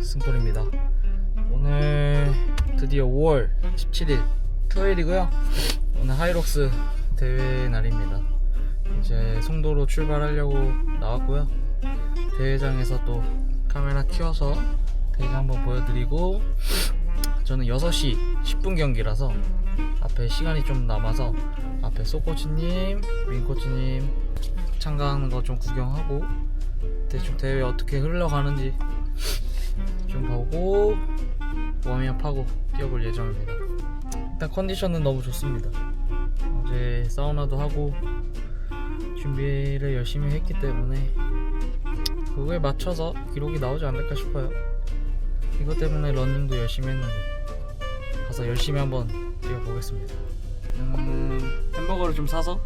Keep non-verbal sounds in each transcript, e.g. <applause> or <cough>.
승돌입니다. 오늘 드디어 5월 17일 토요일이고요. 오늘 하이록스 대회 날입니다. 이제 송도로 출발하려고 나왔고요. 대회장에서 또 카메라 키워서 대회장 한번 보여드리고 저는 6시 10분 경기라서 앞에 시간이 좀 남아서 앞에 소코치님, 윙코치님 참가하는 거 좀 구경하고 대충 대회 어떻게 흘러가는지 좀 보고 워밍업하고 뛰어볼 예정입니다. 일단 컨디션은 너무 좋습니다. 어제 사우나도 하고 준비를 열심히 했기 때문에 그거에 맞춰서 기록이 나오지 않을까 싶어요. 이것 때문에 러닝도 열심히 했는데 가서 열심히 한번 뛰어보겠습니다. 저는 햄버거를 좀 사서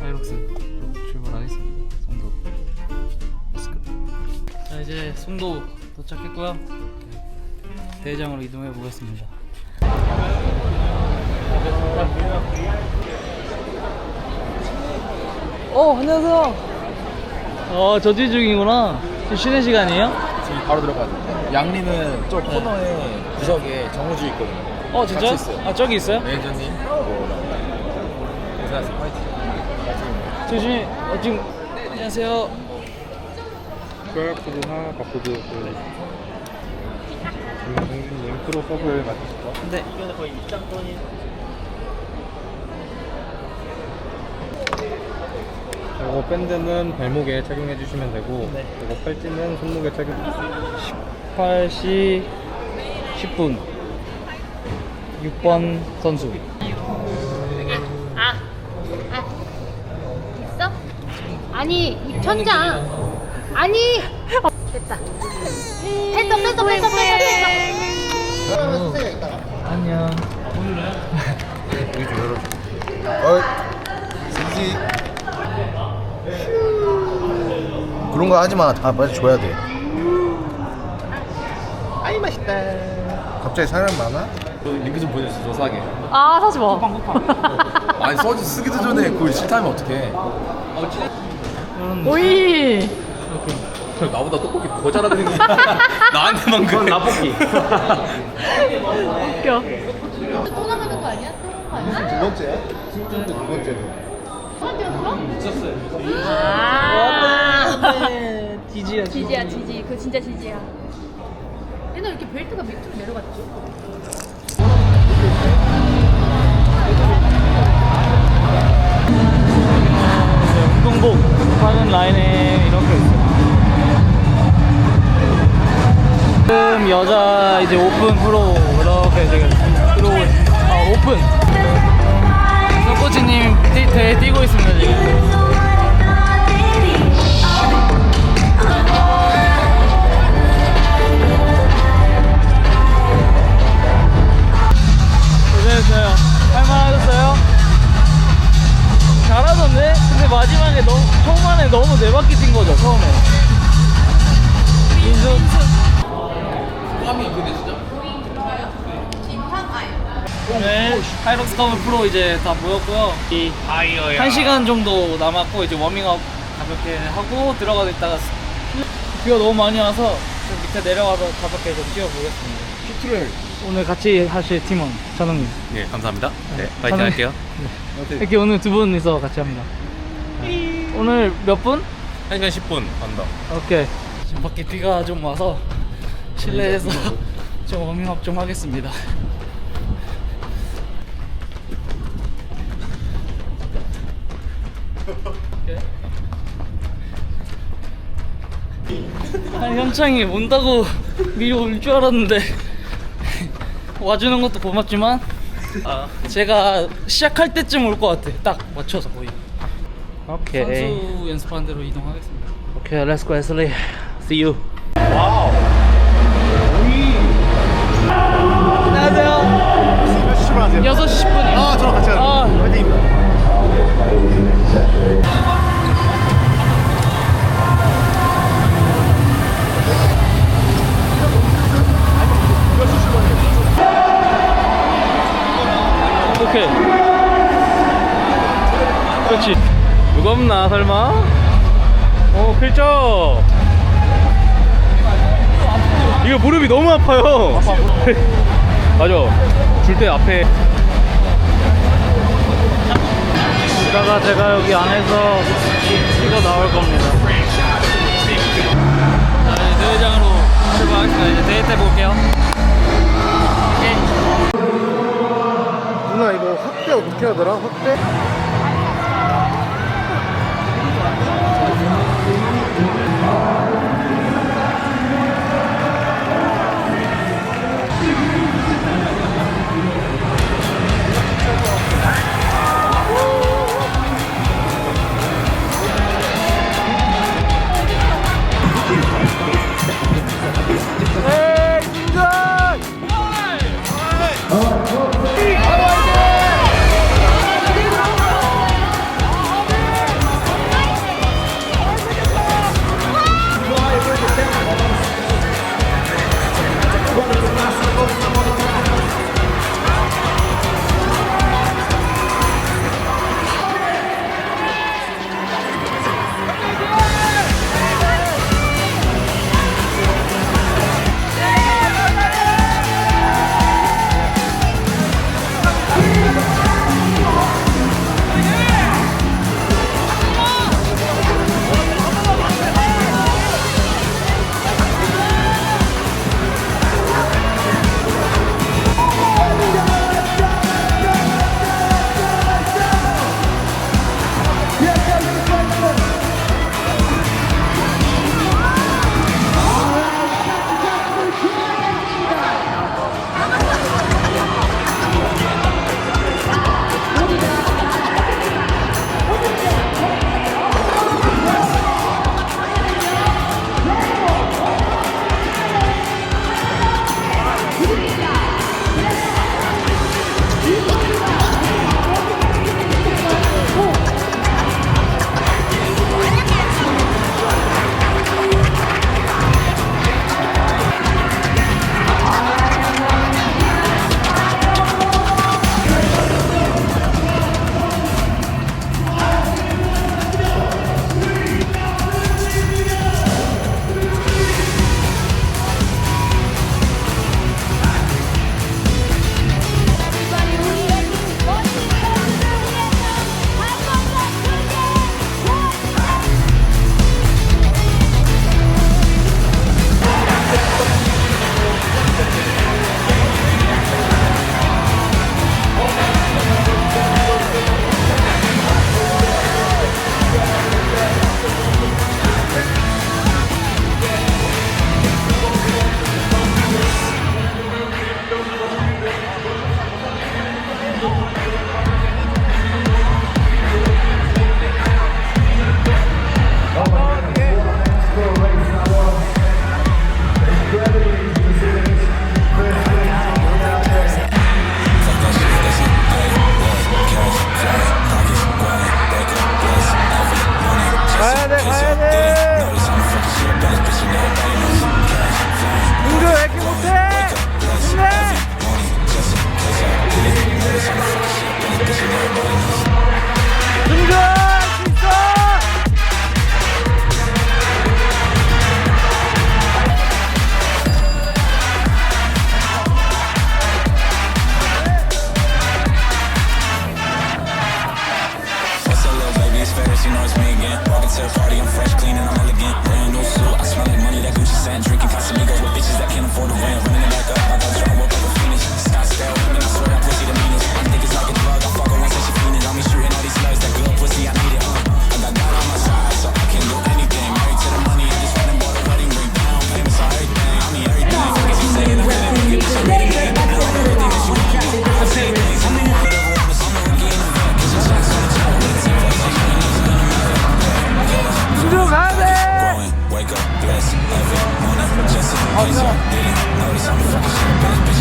하이록스로 출발하겠습니다. 송도. 자 이제 송도 도착했고요. 대회장으로 이동해 보겠습니다. 어 안녕하세요. 어 저지 중이구나. 지금 쉬는 시간이에요? 지금 바로 들어가야 돼. 양리는 저 코너에 구석에 정우주 있거든요. 어 진짜? 같이 있어요. 아 저기 있어요? 매니저님. 고생하셨습니다. 화이팅. 조심히 어, 지금 안녕하세요. QR코드 하나 바코드 그 김동준님 프로 서브를 맡으시죠? 네. 이거 밴드는 발목에 착용해 주시면 되고 네. 이거 팔찌는 손목에 착용 18시 10분 6번 선수 아, 아, 있어? 아니, 이 천장. 아니, 됐다. 뺐어, 뺐어, 뺐어, 뺐어. 안녕 여기 좀 열어줘. 어, 쓰기. 그런 거 하지 마. 다 빨리 줘야 돼. 아이 맛있다. 갑자기 사람 많아? 링크 좀 보내주세요. 저 사게. 아, 사지 마. 아니 써지 쓰기도 전에 그걸 싫다면 어떡해. 오이. 나보다 떡볶이 더 잘하는 게 <laughs> 나한테만 그래. 나볶이. 웃겨. 두 번째야? 팀전도 두 번째로. 아. 지지야 지지야, 지지. 그거 진짜 지지야. 얘는 이렇게 벨트가 밑으로 내려갔지? 운동복 하는 라인에 이렇게 있어요 여자 이제 오픈 프로 이렇게 지금 들어오고 있- 아 오픈. 손코치님 뛰- 대회 뛰고 있습니다 지금. 마지막에 너무 초반에 너무 네 바퀴 뛴 거죠 처음에. 민수 오늘 하이록스 커브 프로 이제 다 모였고요 이한 시간 정도 남았고 이제 워밍업 가볍게 하고 들어가서 있다가 비가 너무 많이 와서 좀 밑에 내려가서 가볍게 좀 뛰어보겠습니다 피트를 오늘 같이 하실 팀원 찬웅님 예, 감사합니다. 네, 찬웅- 파이팅 할게요. 이렇게 오늘 두 분이서 같이 합니다 오늘 몇 분? 1시간 10분 언더. 오케이. 지금 밖에 비가 좀 와서 실내에서 <laughs> 좀 워밍업 좀 하겠습니다. 아니 현창이 온다고 미리 올 줄 알았는데 와주는 것도 고맙지만 아, 제가 시작할 때쯤 올 것 같아. 딱 맞춰서 거의. 오케이 선수 연습하는 대로 이동하겠습니다. 오케이 렛츠고 에슬리 See you 진짜 이거 무릎이 너무 아파요. <laughs> 맞아. 줄 때 앞에. 이따가 제가 여기 안에서 찍어 나올 겁니다. 자 이제 대회장으로 출발하겠습니다. 이제 데이트 볼게요. 오케이. 누나 이거 확대 어떻게 하더라? 확대?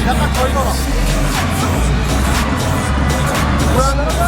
Yatak koyma bak. Buralara bak.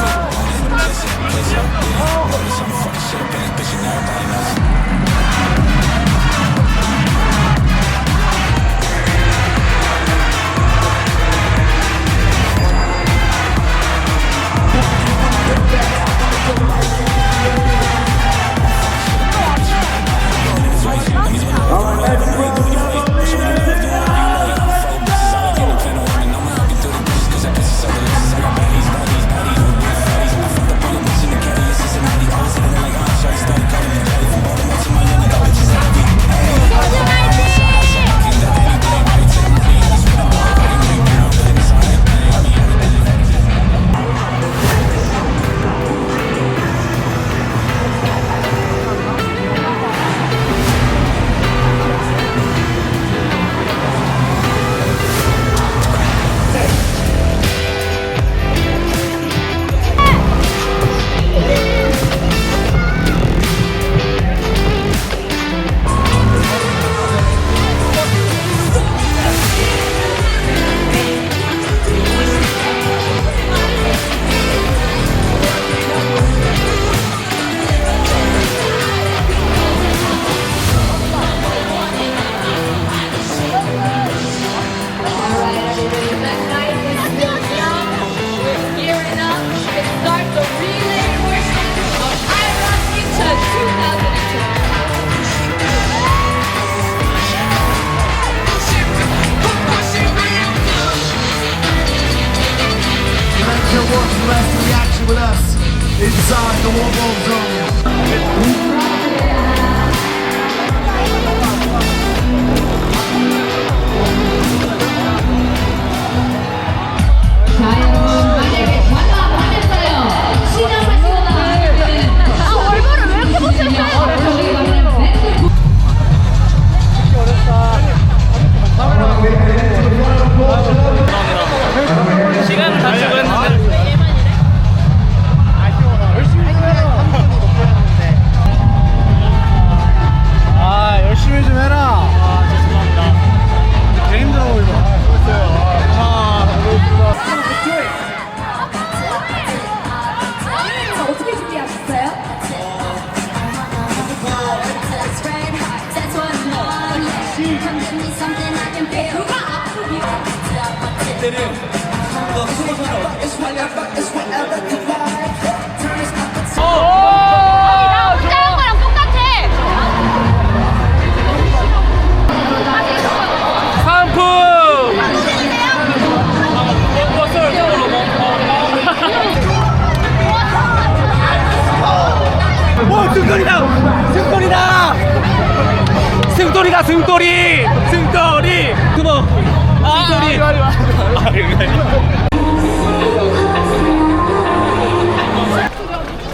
승돌이다 승돌이! 승돌이! 그거 승돌이! 아,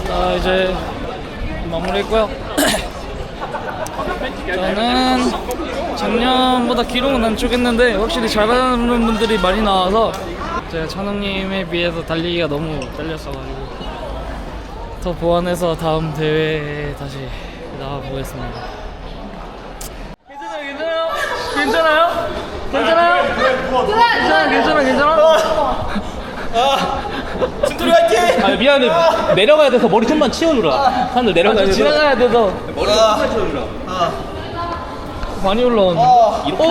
자 이제 마무리했고요. 저는 작년보다 기록은 단축했는데 확실히 잘하는 분들이 많이 나와서 제가 찬웅님에 비해서 달리기가 너무 떨렸어가지고 더 보완해서 다음 대회에 다시 나와 보겠습니다. 괜찮아요, 괜찮아요? 괜찮아요? 괜찮아요? 괜찮아, 괜찮아, 괜찮아? 아 미안해 내려가야 돼서 머리 좀만 치워주라 사람들 내려가야 아, 돼서 지나가야 돼서 머리 좀만 치워주라. 많이 올라오네. 이렇게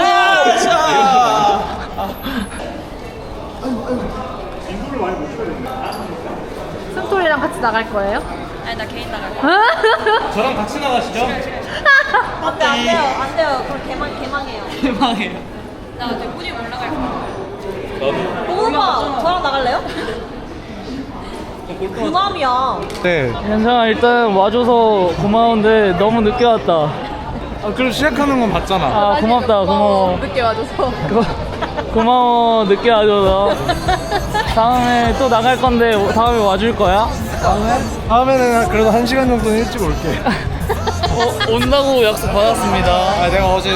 승토리랑 같이 나갈 거예요? 아니 나 개인 나갈 거야. 저랑 같이 나가시죠 안돼 안 돼요 안 돼요. 그럼 개망 개망해요. 대망이에요. 나 어제 꾸준히 올라갈 거야. 나도. 오빠 저랑 나갈래요? 그남이야. 네 괜찮아 일단 와줘서 고마운데 너무 늦게 왔다. 아, 그럼 시작하는 건 봤잖아 아 고맙다 고마워. 늦게 와줘서. 고, 고마워 늦게 와줘서. 다음에 또 나갈 건데 다음에 와줄 거야? 다음에는 그래도 한 시간 정도는 일찍 올게 <laughs> 어, 온다고 약속 받았습니다. 아 내가 어제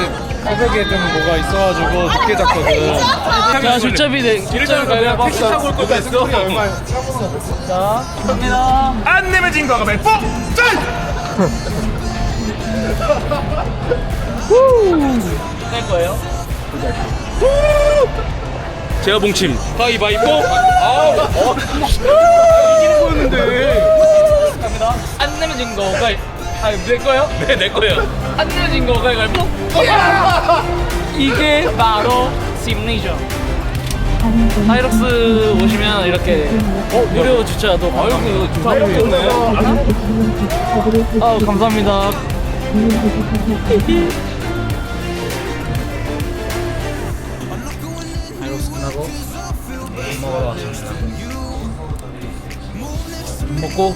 새벽에 좀 뭐가 있어가지고 늦게 잤거든 자 술잡이 내 가야 택시 타고 올 거다 했어 얼마야 자 갑니다. 안 내면 진 거가 몇 번? 될 거예요? 제가 봉침 가위바위보 아우 이기는 거였는데 갑니다. 안 내면 진 거 가위. 아 내 거요? <laughs> 네 내 거예요 안 내면 진거 가위바위보. 이게 바로 심리죠. 하이럭스 오시면 이렇게 무료 주차도 아이고 없겠네 아 감사합니다. 하이록스 끝나고 밥 먹으러 왔습니다. 먹고